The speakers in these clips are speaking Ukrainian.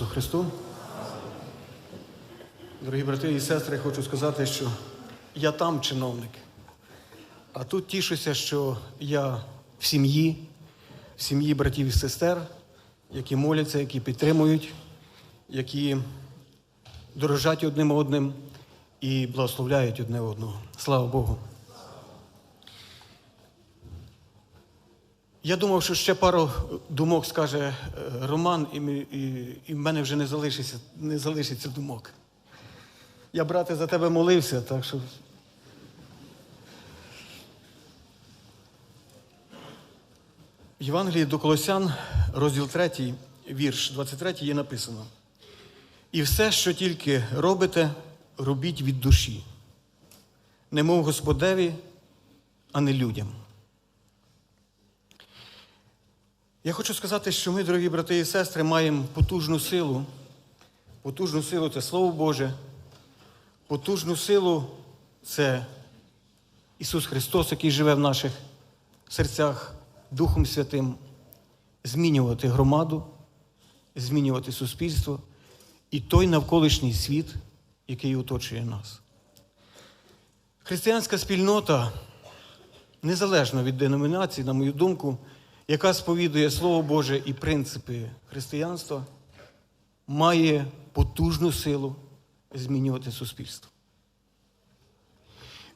Ісусу Христу! Дорогі брати і сестри, хочу сказати, що я там чиновник, а тут тішуся, що я в сім'ї, в сім'ї братів і сестер, які моляться, які підтримують, які дорожать одним одним і благословляють одне одного. Слава Богу! Я думав, що ще пару думок скаже е, Роман, і, і, і в мене вже не залишиться, не залишиться думок. Я, брате, за тебе молився, так що. Євангелії до Колосян, розділ 3, вірш 23 є написано. І все, що тільки робите, робіть від душі, немов Господеві, а не людям. Я хочу сказати, що ми, дорогі брати і сестри, маємо потужну силу. Потужну силу це Слово Боже. Потужну силу це Ісус Христос, який живе в наших серцях Духом Святим, змінювати громаду, змінювати суспільство і той навколишній світ, який оточує нас. Християнська спільнота, незалежно від деномінації, на мою думку, яка сповідує Слово Боже і принципи християнства, має потужну силу змінювати суспільство.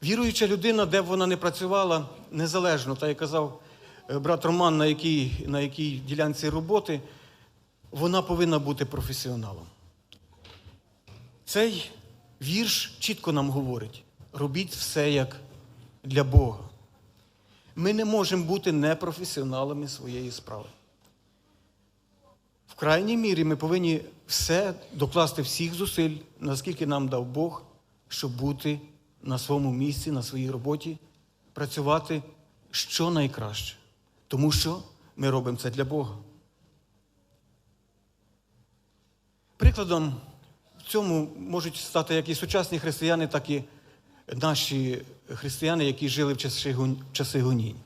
Віруюча людина, де б вона не працювала, незалежно, так як казав е, брат Роман, на якій, на якій ділянці роботи, вона повинна бути професіоналом. Цей вірш чітко нам говорить: робіть все як для Бога. Ми не можемо бути непрофесіоналами своєї справи. В крайній мірі ми повинні все докласти всіх зусиль, наскільки нам дав Бог, щоб бути на своєму місці, на своїй роботі, працювати що найкраще. Тому що ми робимо це для Бога. Прикладом в цьому можуть стати як і сучасні християни, так і наші християни, які жили в часи гонінь.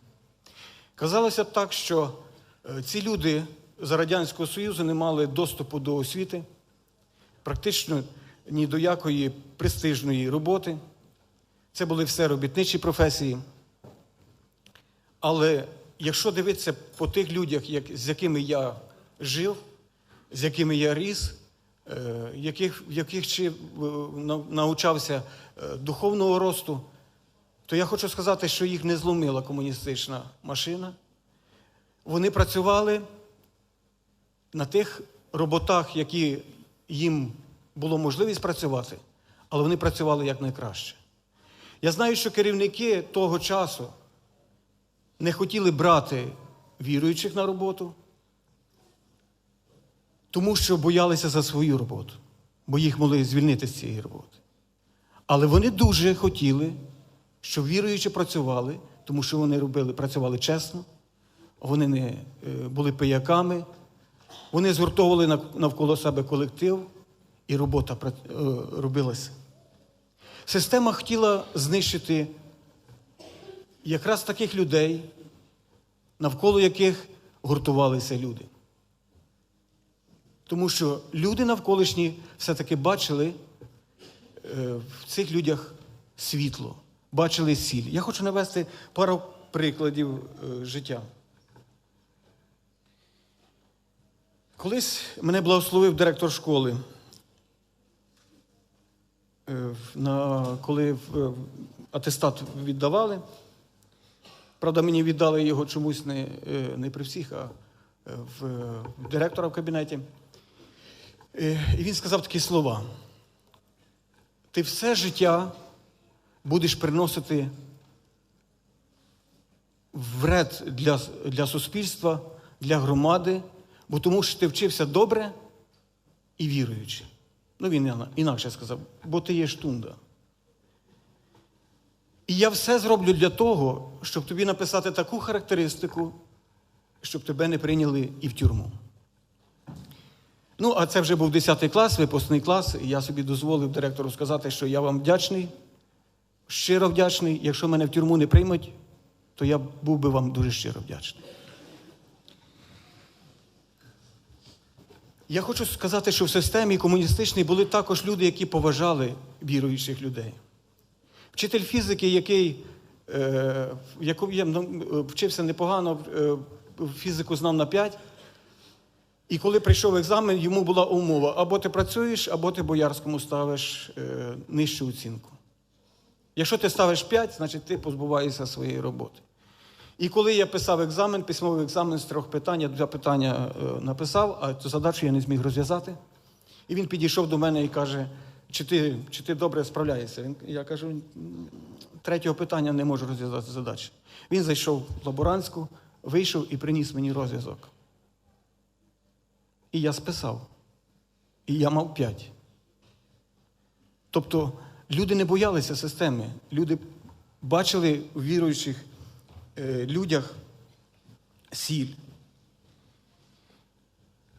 Казалося б так, що е, ці люди за Радянського Союзу не мали доступу до освіти, практично ні до якої престижної роботи. Це були все робітничі професії. Але якщо дивитися по тих людях, як, з якими я жив, з якими я ріс, яких, в яких чи, е, навчався е, духовного росту, то я хочу сказати, що їх не зломила комуністична машина. Вони працювали на тих роботах, які їм було можливість працювати, але вони працювали якнайкраще. Я знаю, що керівники того часу не хотіли брати віруючих на роботу, тому що боялися за свою роботу, бо їх могли звільнити з цієї роботи. Але вони дуже хотіли, щоб віруючі працювали, тому що вони робили, працювали чесно, вони не е, були пияками, вони згуртовували навколо себе колектив, і робота е, робилася. Система хотіла знищити якраз таких людей, навколо яких гуртувалися люди. Тому що люди навколишні все-таки бачили е, в цих людях світло, бачили сіль. Я хочу навести пару прикладів е, життя. Колись мене благословив директор школи. Е, коли атестат віддавали, правда, мені віддали його чомусь не, не при всіх, а в директора в кабінеті. Е, І він сказав такі слова: ти все життя будеш приносити вред для, для суспільства, для громади, бо тому що ти вчився добре і віруючи. Ну, він інакше сказав, бо ти є штунда. І я все зроблю для того, щоб тобі написати таку характеристику, щоб тебе не прийняли і в тюрму. Ну, а це вже був 10 клас, випускний клас, і я собі дозволив директору сказати, що я вам вдячний, щиро вдячний. Якщо мене в тюрму не приймуть, то я був би вам дуже щиро вдячний. Я хочу сказати, що в системі комуністичній були також люди, які поважали віруючих людей. Вчитель фізики, який е, я ну, вчився непогано, е, фізику знав на 5. І коли прийшов екзамен, йому була умова: або ти працюєш, або ти боярському ставиш е, нижчу оцінку. Якщо ти ставиш 5, значить ти позбуваєшся своєї роботи. І коли я писав екзамен, письмовий екзамен з трьох питань, я два питання е, написав, а цю задачу я не зміг розв'язати. І він підійшов до мене і каже: чи ти, чи ти добре справляєшся? Він, я кажу, третього питання не можу розв'язати задачі. Він зайшов в лаборантську, вийшов і приніс мені розв'язок. І я списав. І я мав п'ять. Тобто люди не боялися системи. Люди бачили у віруючих е, людях сіль.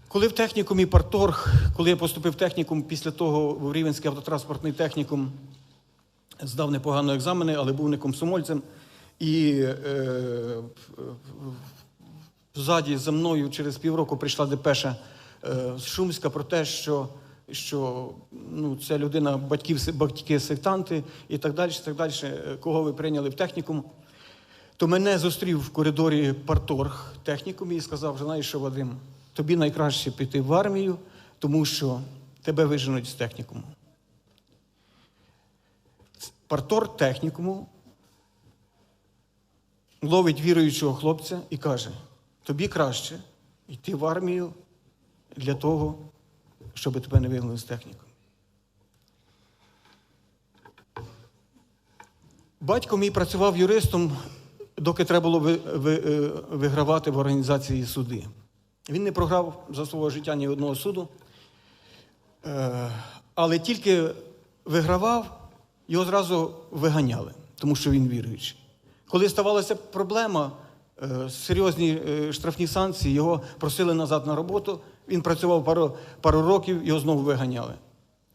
Коли в технікумі Парторг, коли я поступив в технікум, після того в Рівенський автотранспортний технікум здав непогано екзамени, але був не комсомольцем. І е, в- в- ззаді за мною через півроку прийшла депеша е, з Шумська про те, що, що ну, ця людина батьків, батьки сектанти і так далі, так далі, е, кого ви прийняли в технікум. То мене зустрів в коридорі парторг технікумі і сказав, знаєш що, Вадим, тобі найкраще піти в армію, тому що тебе виженуть з технікуму. Партор технікуму ловить віруючого хлопця і каже: тобі краще йти в армію для того, щоб тебе не вигнали з технікуму. Батько мій працював юристом, доки треба було е, вигравати в організації суди. Він не програв за свого життя ні одного суду, Е, але тільки вигравав, його зразу виганяли, тому що він віруючий. Коли ставалася проблема, е, серйозні штрафні санкції, його просили назад на роботу. Він працював пару, пару років, його знову виганяли.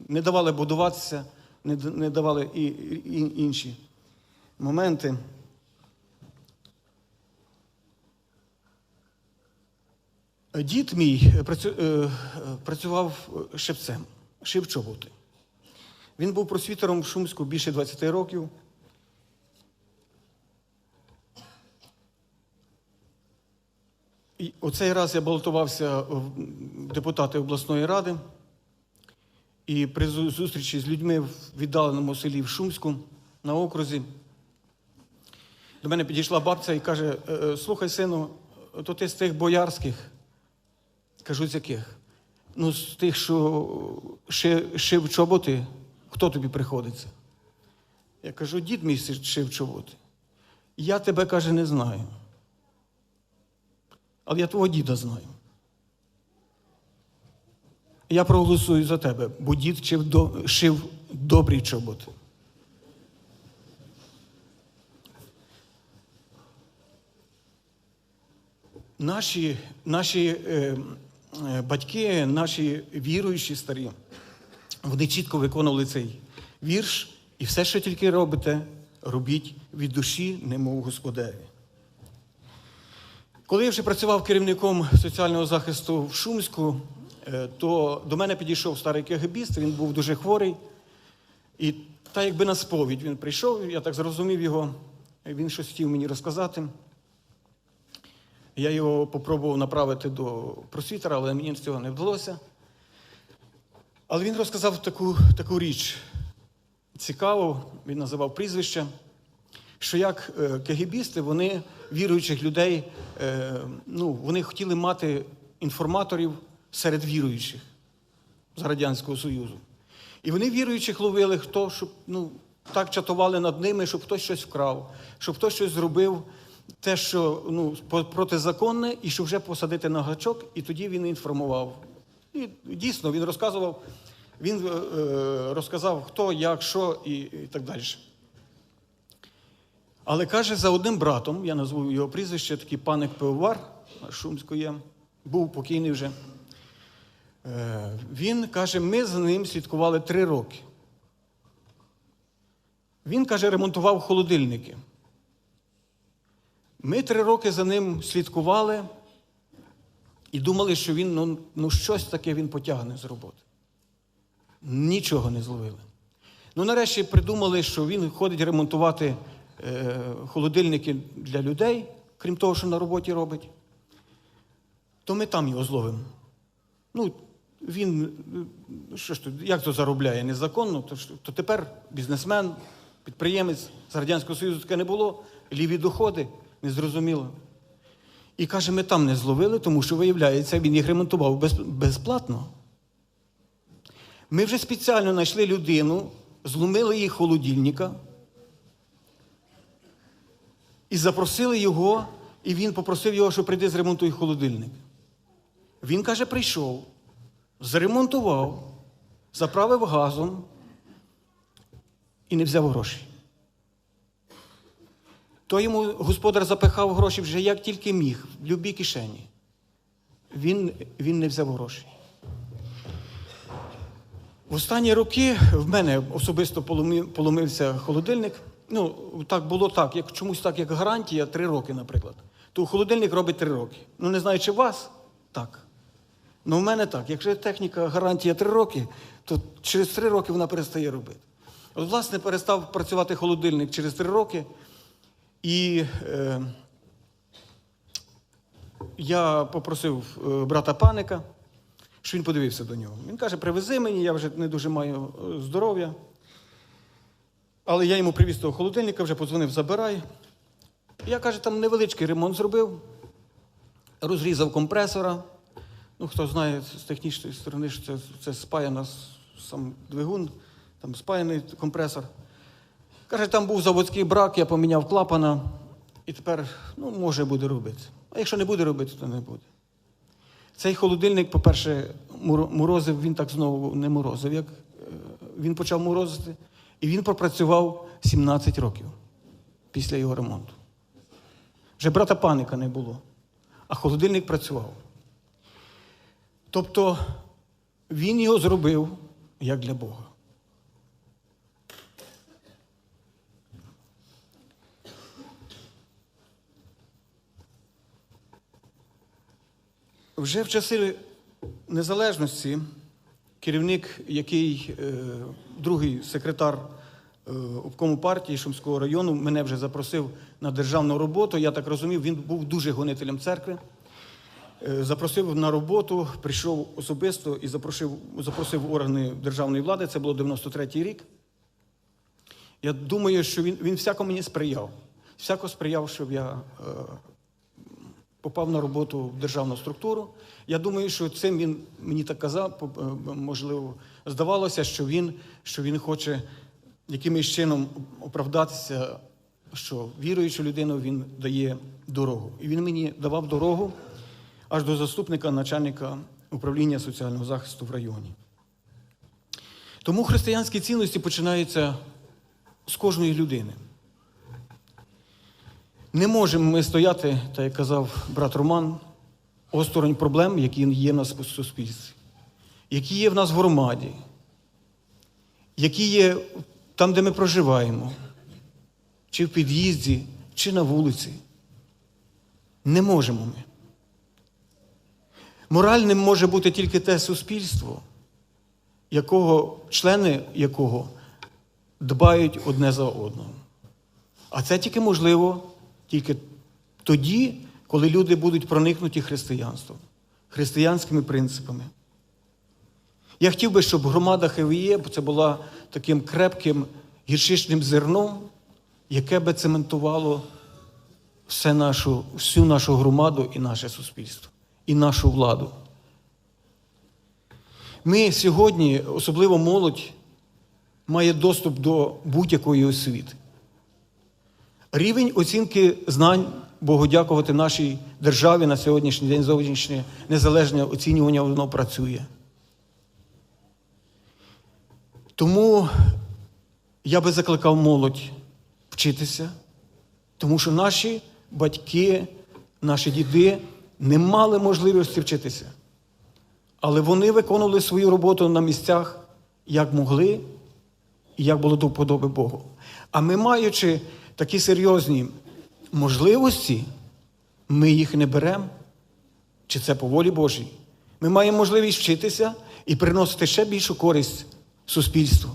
Не давали будуватися, не, не давали і, і інші моменти. Дід мій е, е, працював шевцем, шив чоботи. Він був просвітером в Шумську більше 20 років. І оцей раз я балотувався в депутати обласної ради. І при зустрічі з людьми в віддаленому селі в Шумську на окрузі до мене підійшла бабця і каже: «Е, е, слухай, сину, то ти з тих боярських. Кажу, з яких? Ну, з тих, що шив, шив чоботи, хто тобі приходиться? Я кажу, дід мій шив чоботи. Я тебе, каже, не знаю. Але я твого діда знаю. Я проголосую за тебе, бо дід шив, до, шив добрі чоботи. Наші, наші е, е, батьки, наші віруючі старі, вони чітко виконували цей вірш, і все, що тільки робите, робіть від душі, немов господарі. Коли я вже працював керівником соціального захисту в Шумську, е, то до мене підійшов старий кегебіст, він був дуже хворий. І так якби на сповідь він прийшов, я так зрозумів його, він щось хотів мені розказати. Я його попробував направити до просвітера, але мені цього не вдалося. Але він розказав таку, таку річ цікаву, він називав прізвище, що як е, вони віруючих людей, е, ну, вони хотіли мати інформаторів серед віруючих з Радянського Союзу. І вони віруючих ловили, хто, щоб ну, так чатували над ними, щоб хтось щось вкрав, щоб хтось щось зробив, те, що ну, протизаконне, і щоб вже посадити на гачок, і тоді він інформував. І дійсно він розказував, він е, е, розказав, хто, як, що і, і так далі. Але каже, за одним братом, я назву його прізвище, такий паник пивовар Шумського є, був покійний вже. Е, Він каже, ми за ним слідкували три роки. Він каже, ремонтував холодильники. Ми три роки за ним слідкували, І думали, що він ну, ну, щось таке він потягне з роботи. Нічого не зловили. Ну, нарешті придумали, що він ходить ремонтувати холодильники для людей, крім того, що на роботі робить. То ми там його зловимо. Ну, він, е, що ж як то заробляє незаконно, то, то тепер бізнесмен, підприємець з Радянського Союзу таке не було, ліві доходи, незрозуміло. І каже, ми там не зловили, тому що, виявляється, він їх ремонтував без, безплатно. Ми вже спеціально знайшли людину, зломили її холодильника і запросили його, і він попросив його, що прийди зремонтуй холодильник. Він каже, прийшов, заремонтував, заправив газом і не взяв грошей. То йому господар запихав гроші вже як тільки міг, в любій кишені. Він, він не взяв грошей. В останні роки в мене особисто поломився холодильник. Ну, так було так, як чомусь так, як гарантія, три роки, наприклад. То холодильник робить три роки. Ну, не знаю, чи вас так. Ну, в мене так. Якщо техніка гарантія три роки, то через три роки вона перестає робити. От, власне, перестав працювати холодильник через три роки. І е, я попросив е, брата паника, що він подивився до нього. Він каже: привези мені, я вже не дуже маю е, здоров'я. Але я йому привіз того холодильника, вже подзвонив, забирай. Я каже, там невеличкий ремонт зробив, розрізав компресора. Ну, хто знає з технічної сторони, що це, це спаяна сам двигун, там спаяний компресор. Каже, там був заводський брак, я поміняв клапана, і тепер ну, може буде робити. А якщо не буде робити, то не буде. Цей холодильник, по-перше, морозив, він так знову не морозив, як е, він почав морозити. І він пропрацював 17 років після його ремонту. Вже брата паника не було, а холодильник працював. Тобто він його зробив як для Бога. Вже в часи незалежності керівник, який е, другий секретар е, обкому партії Шумського району, мене вже запросив на державну роботу. Я так розумів, він був дуже гонителем церкви. Е, Запросив на роботу, прийшов особисто і запросив, запросив органи державної влади. Це було 93-й рік. Я думаю, що він, він всяко мені сприяв. Всяко сприяв, щоб я попав на роботу в державну структуру. Я думаю, що цим він мені так казав, е, можливо, здавалося, що він, що він хоче якимось чином оправдатися, що віруючу людину він дає дорогу. І він мені давав дорогу аж до заступника начальника управління соціального захисту в районі. Тому християнські цінності починаються з кожної людини. Не можемо ми стояти, так як казав брат Роман, осторонь проблем, які є в нас в суспільстві, які є в нас в громаді, які є там, де ми проживаємо, чи в під'їзді, чи на вулиці. Не можемо ми. Моральним може бути тільки те суспільство, якого, члени якого дбають одне за одного. А це тільки можливо тільки тоді, коли люди будуть проникнуті християнством, християнськими принципами. Я хотів би, щоб громада ХВЄ це була таким крепким гіршичним зерном, яке би цементувало все нашу, всю нашу громаду і наше суспільство, і нашу владу. Ми сьогодні, особливо молодь, має доступ до будь-якої освіти. Рівень оцінки знань, Богу дякувати, нашій державі на сьогоднішній день зовнішнє незалежне оцінювання воно працює. Тому я би закликав молодь вчитися, тому що наші батьки, наші діди не мали можливості вчитися. Але вони виконували свою роботу на місцях, як могли і як було до вподоби Богу. А ми, маючи такі серйозні можливості, ми їх не беремо чи це по волі Божій. Ми маємо можливість вчитися і приносити ще більшу користь суспільству.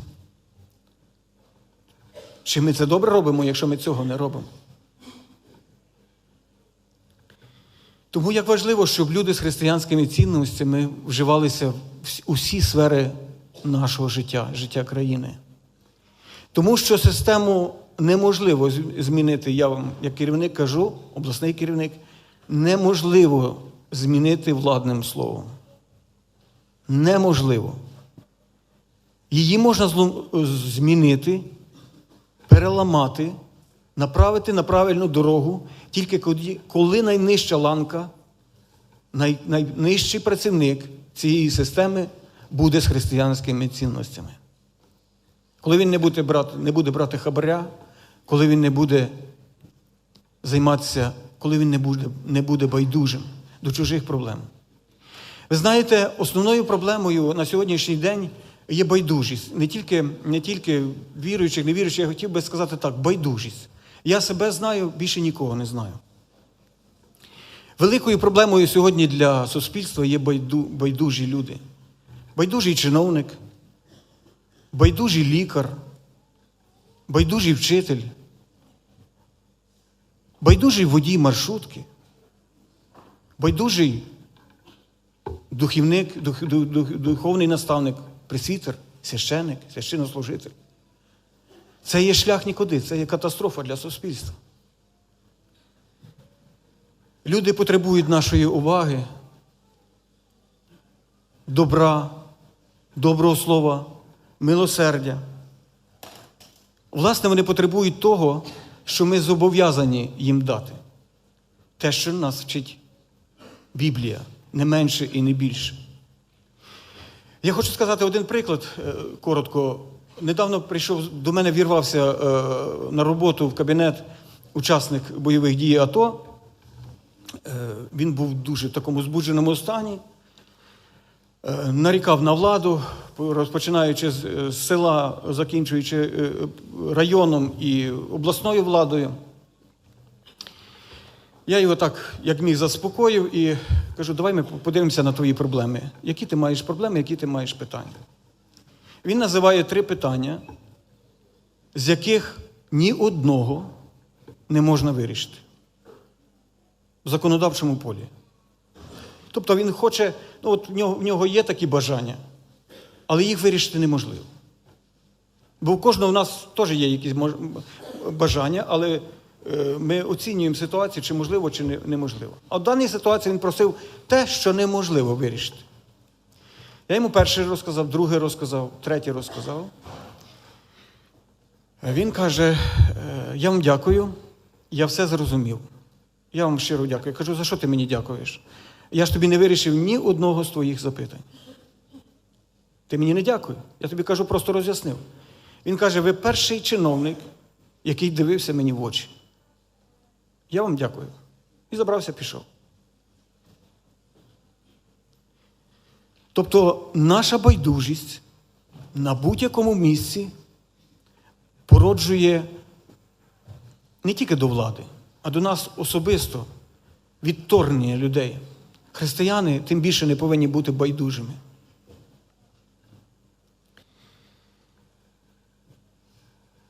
Чи ми це добре робимо, якщо ми цього не робимо? Тому як важливо, щоб люди з християнськими цінностями вживалися в усі сфери нашого життя, життя країни. Тому що систему неможливо змінити, я вам, як керівник кажу, обласний керівник, неможливо змінити владним словом. Неможливо. Її можна змінити, переламати, направити на правильну дорогу, тільки коли найнижча ланка, най, найнижчий працівник цієї системи буде з християнськими цінностями. Коли він не буде брати, не буде брати хабаря, коли він не буде займатися, коли він не буде, не буде байдужим до чужих проблем. Ви знаєте, основною проблемою на сьогоднішній день є байдужість. Не тільки не тільки віруючих, невіруючих, я хотів би сказати так, байдужість. Я себе знаю, більше нікого не знаю. Великою проблемою сьогодні для суспільства є байду, байдужі люди. Байдужий чиновник, байдужий лікар, байдужий вчитель, байдужий водій маршрутки, байдужий духівник, дух, дух, духовний наставник, присвітер, священик, священнослужитель. Це є шлях нікуди, це є катастрофа для суспільства. Люди потребують нашої уваги, добра, доброго слова, милосердя. Власне, вони потребують того, що ми зобов'язані їм дати. Те, що нас вчить Біблія, не менше і не більше. Я хочу сказати один приклад е, коротко. Недавно прийшов до мене вірвався е, на роботу в кабінет учасник бойових дій АТО. Е, він був дуже в такому збудженому стані, нарікав на владу, розпочинаючи з села, закінчуючи районом і обласною владою. Я його так, як міг, заспокоїв і кажу, давай ми подивимося на твої проблеми. Які ти маєш проблеми, які ти маєш питання? Він називає три питання, з яких ні одного не можна вирішити в законодавчому полі. Тобто він хоче, ну от в нього, в нього є такі бажання, але їх вирішити неможливо. Бо у кожного в нас теж є якісь бажання, але е, ми оцінюємо ситуацію, чи можливо, чи неможливо. А в даній ситуації він просив те, що неможливо вирішити. Я йому перший розказав, другий розказав, третій розказав. Він каже: «Е, я вам дякую, я все зрозумів. Я вам щиро дякую. Я кажу, за що ти мені дякуєш? Я ж тобі не вирішив ні одного з твоїх запитань. Ти мені не дякую. Я тобі кажу, просто роз'яснив. Він каже: ви перший чиновник, який дивився мені в очі. Я вам дякую. І забрався, пішов. Тобто наша байдужість на будь-якому місці породжує не тільки до влади, а до нас особисто відторгнення людей. Християни тим більше не повинні бути байдужими.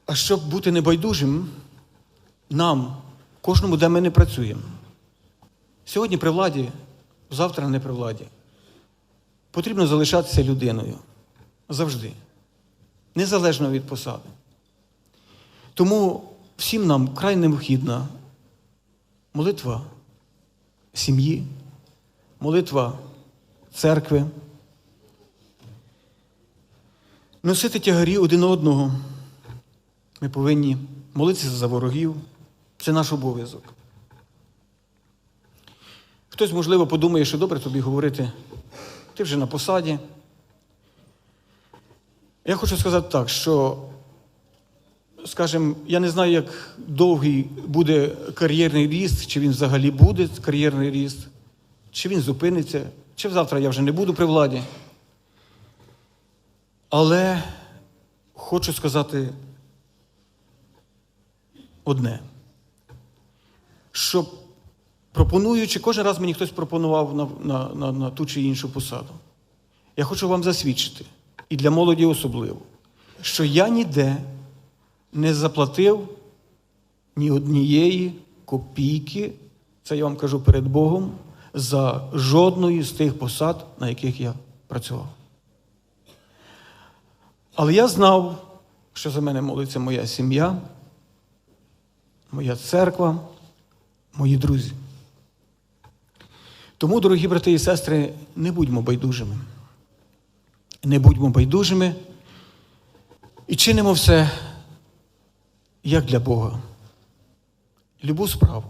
А щоб бути небайдужим, нам, кожному, де ми не працюємо. Сьогодні при владі, завтра не при владі. Потрібно залишатися людиною завжди, незалежно від посади. Тому всім нам край необхідна молитва сім'ї, молитва церкви, носити тягарі один одного. Ми повинні молитися за ворогів. Це наш обов'язок. Хтось, можливо, подумає, що добре тобі говорити ти вже на посаді. Я хочу сказати так, що, скажімо, я не знаю, як довгий буде кар'єрний ріст, чи він взагалі буде кар'єрний ріст, чи він зупиниться, чи завтра я вже не буду при владі. Але хочу сказати одне, щоб пропонуючи, кожен раз мені хтось пропонував на, на, на, на ту чи іншу посаду. Я хочу вам засвідчити, і для молоді особливо, що я ніде не заплатив ні однієї копійки, це я вам кажу перед Богом, за жодної з тих посад, на яких я працював. Але я знав, що за мене молиться моя сім'я, моя церква, мої друзі. Тому, дорогі брати і сестри, не будьмо байдужими. Не будьмо байдужими і чинимо все як для Бога. Любу справу.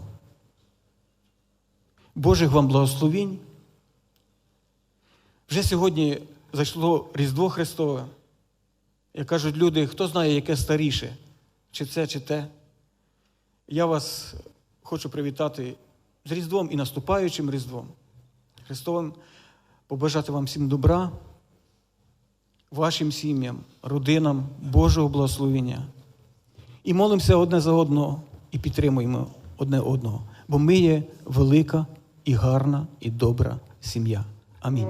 Божих вам благословінь. Вже сьогодні зайшло Різдво Христове. Як кажуть люди, хто знає, яке старіше, чи це, чи те. Я вас хочу привітати з Різдвом і наступаючим Різдвом. Христовим побажати вам всім добра, вашим сім'ям, родинам, Божого благословення. І молимося одне за одного і підтримуємо одне одного, бо ми є велика і гарна і добра сім'я. Амінь.